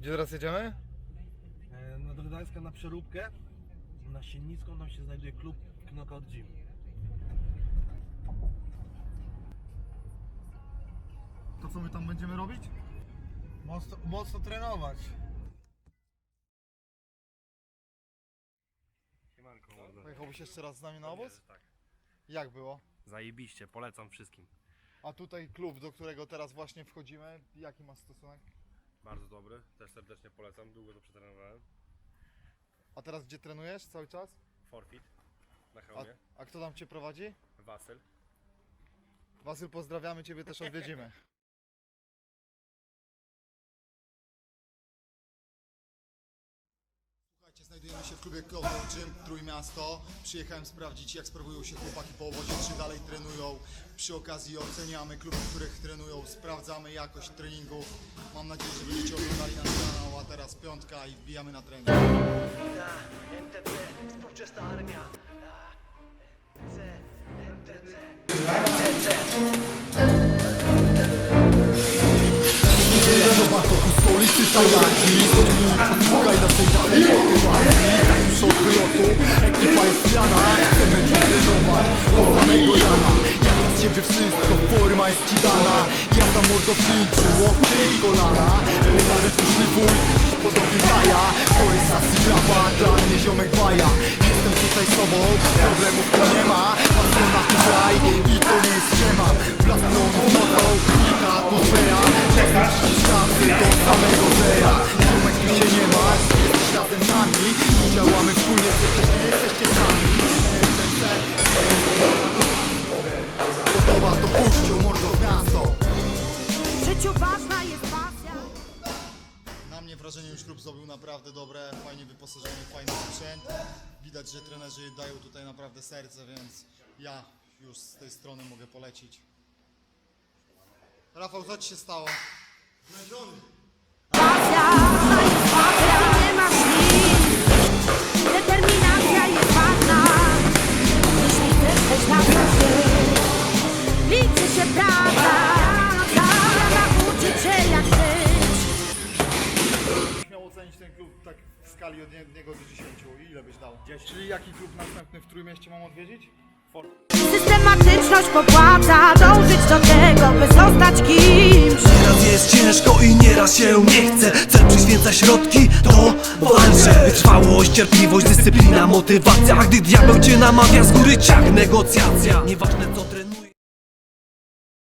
Gdzie teraz jedziemy? E, Na Gdańska na przeróbkę. Na Siennicką tam się znajduje klub Knockout Gym. To co my tam będziemy robić? Mocno, mocno trenować. Siemanko, mordo. Pojechałbyś jeszcze raz z nami na obóz? Tak. Jak było? Zajebiście, polecam wszystkim. A tutaj klub, do którego teraz właśnie wchodzimy, jaki ma stosunek? Bardzo dobry, też serdecznie polecam, długo to przetrenowałem. A teraz gdzie trenujesz cały czas? Forfeit na A, hełmie, a kto tam cię prowadzi? Wasyl. Wasyl, pozdrawiamy ciebie, też odwiedzimy. Słuchajcie, znajdujemy się w klubie Gym Trójmiasto. Przyjechałem sprawdzić, jak sprawują się chłopaki po obozie, czy dalej trenują. Przy okazji oceniamy kluby, w których trenują, sprawdzamy jakość treningów. Mam nadzieję, że będziecie oglądali nasz kanał, a teraz piątka i wbijamy na trening. NTT, współczesna armia. C, NTT. Stolicy Tajlandii Szukaj naszej dalej Przód wylotu Ekipa jest pijana Chcemy trenować Do samego rana Jak z ciebie wszystko Forma jest ci dana Ja tam mordo filtrzy Łokcie i kolana Pedale tu szlifuj Podobnie daja To jest asygrapa Dla mnie ziomek baja Jestem tutaj sobą Problemów tu nie ma Pasjona tu kraj I to nie jest ściema Blasną nocą I ta nami Działamy wspólnie Przecież nie jesteście sami Gotowa to puścił mordo w miasto W życiu ważna jest pasja. Na mnie wrażenie już klub zrobił naprawdę dobre, fajnie wyposażony, fajny sprzęt. Widać, że trenerzy dają tutaj naprawdę serce, więc ja już z tej strony mogę polecić. Rafał, co ci się stało? Pasja, skali od jednego do 10. Ile byś dał? 10. Czyli jaki klub następny w Trójmieście mam odwiedzić? Systematyczność popłaca, dążyć do tego, by zostać kimś. Nieraz jest ciężko i nieraz się nie chce Cel przyświęca środki, to walczę Wytrwałość, cierpliwość, dyscyplina, motywacja A gdy diabeł cię namawia z góry ciach negocjacja Nieważne co